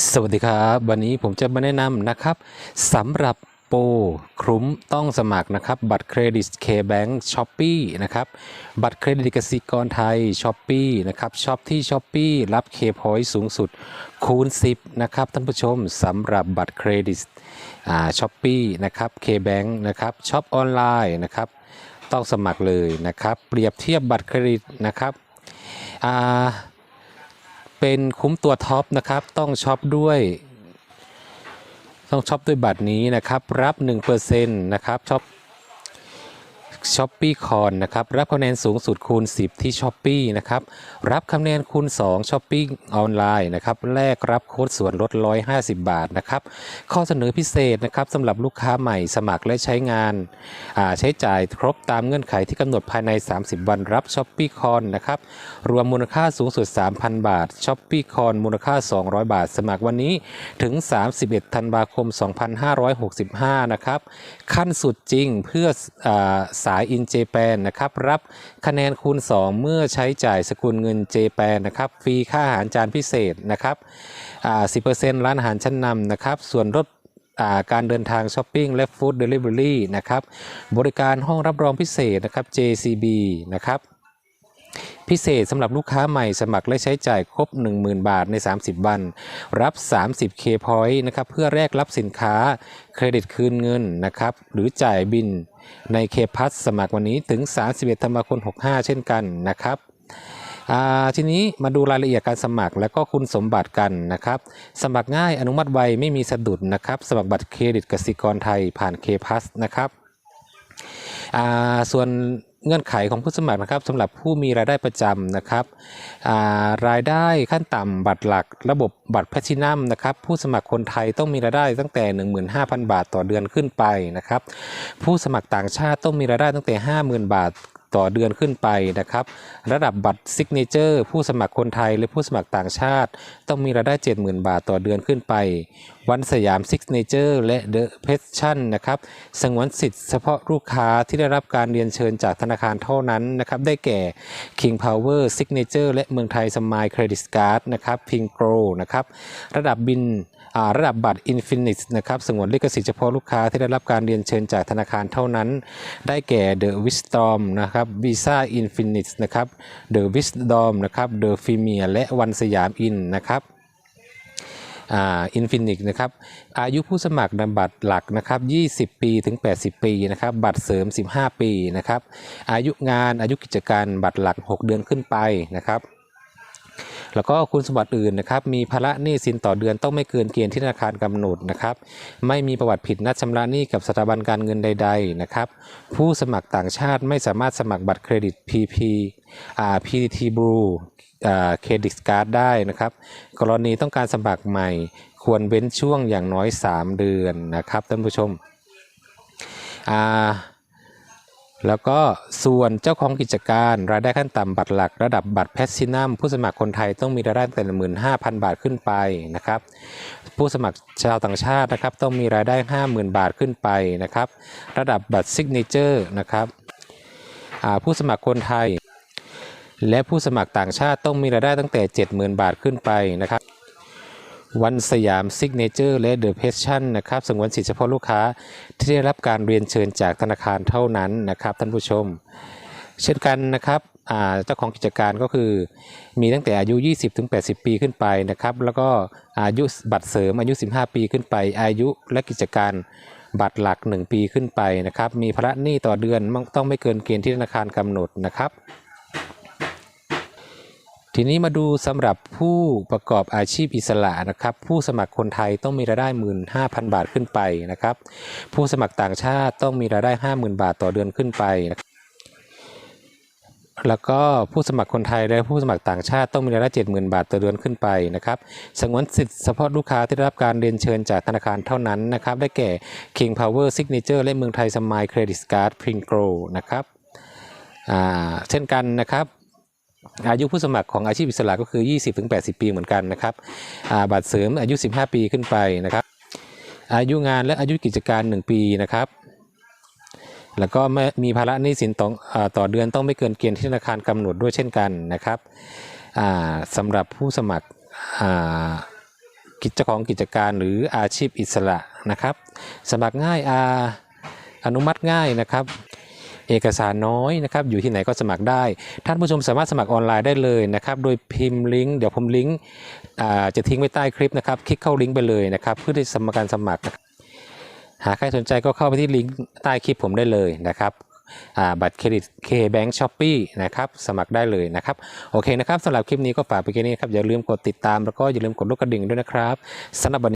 สวัสดีครับ วันนี้ผมจะมาแนะนำนะครับสำหรับโปรคลุ้มต้องสมัครนะครับ บัตรเครดิต K-Bank s h o p e e นะครับ บัตรเครดิตกสิกรไทย s h o p e e นะครับช็อปที่ s h o p e e รับ K-Point สูงสุดคูณ 10 นะครับ ท่านผู้ชมสำหรับบัตรเครดิตอ่าช้อปปี้นะครับ K-Bank นะครับช็อปออนไลน์นะครับ ต้องสมัครเลยนะครับ เปรียบเทียบบัตรเครดิตนะครับอ่า เป็นคุ้มตัวท็อปนะครับต้องช็อปด้วย ต้องช็อปด้วยบัตรนี้นะครับรับ 1%นะครับช็อป ช้อปปี้คอนนะครับรับคะแนนสูงสุดคูณ 10 ที่ช้อปปีนะครับรับคะแนนคูณ2ช้อปปิ้งออนไลน์นะครับแลกรับโค้ดส่วนลด 150 บาทนะครับข้อเสนอพิเศษนะครับสำหรับลูกค้าใหม่สมัครและใช้งานอ่าใช้จ่ายครบตามเงื่อนไขที่กำหนดภายใน 30 วันรับช้อปปี้คอนนะครับรวมมูลค่าสูงสุด 3,000 บาทช้อปปี้คอนมูลค่า 200 บาท สมัครวันนี้ถึง 31 ธันวาคม 2565 นะครับขั้นสุดจริงเพื่ออายอินเจแปนนะครับรับคะแนนคูณ 2 เมื่อใช้จ่ายสกุลเงินเจแปนนะครับฟรีค่าอาหารจานพิเศษนะครับอ่า10%ร้านอาหารชั้นนำนะครับส่วนลดอ่าการเดินทางช้อปปิ้งและฟู้ดเดลิเวอรี่นะครับบริการห้องรับรองพิเศษนะครับ JCB นะครับ พิเศษสำหรับลูกค้าใหม่สมัครและใช้จ่ายครบ 10,000 บาทใน 30 วัน รับ 30 K Point นะครับเพื่อแลกรับสินค้าเครดิตคืนเงินนะครับหรือจ่ายบินใน K Plus สมัครวันนี้ถึง 31ธันวาคม65 เช่นกันนะครับทีนี้มาดูรายละเอียดการสมัครและก็คุณสมบัติกันนะครับ สมัครง่ายอนุมัติไวไม่มีสะดุดนะครับ สมัครบัตรเครดิตกสิกรไทยผ่าน K Plus นะครับส่วน เงื่อนไขของผู้สมัครนะครับสำหรับผู้มีรายได้ประจำนะครับารายได้ขั้นต่ำบัตรหลัก ระบบบัตรแพลทินัมนะครับผู้สมัครคนไทยต้องมีรายได้ตั้งแต่ 15,000 บาทต่อเดือนขึ้นไปนะครับผู้สมัครต่างชาติต้องมีรายได้ตั้งแต่ 50,000 บาทต่อเดือนขึ้นไปนะครับระดับบัตรซิกเนเจอร์ผู้สมัครคนไทย และผู้สมัครต่างชาติ ต้องมีรายได้ 70,000 บาทต่อเดือนขึ้นไปวันสยามซิกเนเจอร์และเดอะเพชชั่นนะครับสงวนสิทธิ์เฉพาะลูกค้าที่ได้รับการเรียนเชิญจากธนาคารเท่านั้นนะครับได้แก่ King Power Signature และเมืองไทยสมายเครดิตการ์ดนะครับ p i n g r o นะครับระดับบินระดับบัตร Infinix นะครับสงวนลิขสิทธิ์เฉพาะลูกค้าที่ได้รับการเรียนเชิญจากธนาคารเท่านั้น ได้แก่ The Wisdom นะครับ Visa Infinix นะครับ The Wisdom นะครับ The Premier และวันสยามอินนะครับ อินฟินิกนะครับอายุผู้สมัครนำบัตรหลักนะครับ 20 ปีถึง 80 ปีนะครับบัตรเสริม 15 ปีนะครับอายุงานอายุกิจการบัตรหลัก 6 เดือนขึ้นไปนะครับ แล้วก็คุณสมบัติอื่นนะครับ มีภาระหนี้สินต่อเดือนต้องไม่เกินเกณฑ์ที่ธนาคารกำหนดนะครับ ไม่มีประวัติผิดนัดชำระหนี้กับสถาบันการเงินใด ๆ นะครับ ผู้สมัครต่างชาติไม่สามารถสมัครบัตรเครดิต PP อ่า PTT Blue อ่าเครดิตการ์ดได้นะครับ กรณีต้องการสมัครใหม่ ควรเว้นช่วงอย่างน้อย 3 เดือนนะครับท่านผู้ชมอ่า แล้วก็ส่วนเจ้าของกิจการรายได้ขั้นต่ำบัตรหลัก ระดับบัตรแพชซินัมผู้สมัครคนไทยต้องมีรายได้ตั้งแต่หมื่นห้าพันบาทขึ้นไปนะครับ ผู้สมัครชาวต่างชาตินะครับต้องมีรายได้ 50,000 บาทขึ้นไปนะครับ ระดับบัตรซิกเนเจอร์นะครับผู้สมัครคนไทย และผู้สมัครต่างชาติต้องมีรายได้ตั้งแต่ 70,000 บาทขึ้นไปนะครับ วันสยามซิกเนเจอร์และเดอะเพชชั่นนะครับสงวนสิทธิเฉพาะลูกค้าที่ได้รับการเรียนเชิญจากธนาคารเท่านั้นนะครับท่านผู้ชม เช่นกันนะครับเจ้าของกิจการก็คือ มีตั้งแต่อายุ 20ถึง80 ปีขึ้นไปนะครับแล้วก็อายุบัตรเสริมอายุ 15 ปีขึ้นไป อายุและกิจการบัตรหลัก 1 ปีขึ้นไปนะครับมีภาระหนี้ต่อเดือนต้องไม่เกินเกณฑ์ที่ธนาคารกำหนดนะครับ ทีนี้มาดูสำหรับผู้ประกอบอาชีพอิสระนะครับ ผู้สมัครคนไทยต้องมีรายได้ 15,000 บาทขึ้นไปนะครับ ผู้สมัครต่างชาติต้องมีรายได้ 50,000 บาทต่อเดือนขึ้นไปนะแล้วก็ผู้สมัครคนไทยและผู้สมัครต่างชาติต้องมีรายได้ 70,000 บาทต่อเดือนขึ้นไปนะครับสงวนสิทธิเฉพาะลูกค้าที่ได้รับการเรียนเชิญจากธนาคารเท่านั้นนะครับ ได้แก่ King Power Signature และเมืองไทยสมายเครดิตการ์ดพริงโกรนะครับเช่นกันนะครับ อายุผู้สมัครของอาชีพอิสระก็คือ 20-80 ปีเหมือนกันนะครับอ่าบัตรเสริมอายุ 15 ปีขึ้นไปนะครับ อายุงานและอายุกิจการ 1 ปีนะครับ แล้วก็มีภาระหนี้สินต่อต่อเดือนต้องไม่เกินเกณฑ์ที่ธนาคารกำหนดด้วยเช่นกันนะครับอ่าสำหรับผู้สมัครกิจของกิจการหรืออาชีพอิสระนะครับ สมัครง่ายอาอนุมัติง่ายนะครับ เอกสารน้อยนะครับอยู่ที่ไหนก็สมัครได้ ท่านผู้ชมสามารถสมัครออนไลน์ได้เลยนะครับโดยพิมพ์ลิงก์เดี๋ยวผมลิงก์จะทิ้งไว้ใต้คลิปนะครับคลิกเข้าลิงก์ไปเลยนะครับเพื่อที่จะทำการสมัคร หากใครสนใจก็เข้าไปที่ลิงก์ใต้คลิปผมได้เลยนะครับบัตรเครดิต K-Bank Shopee นะครับสมัครได้เลยนะครับ โอเคนะครับสำหรับคลิปนี้ก็ฝากไปแค่นี้ครับ อย่าลืมกดติดตามแล้วก็อย่าลืมกดลูกกระดิ่งด้วยนะครับสำหรับวัน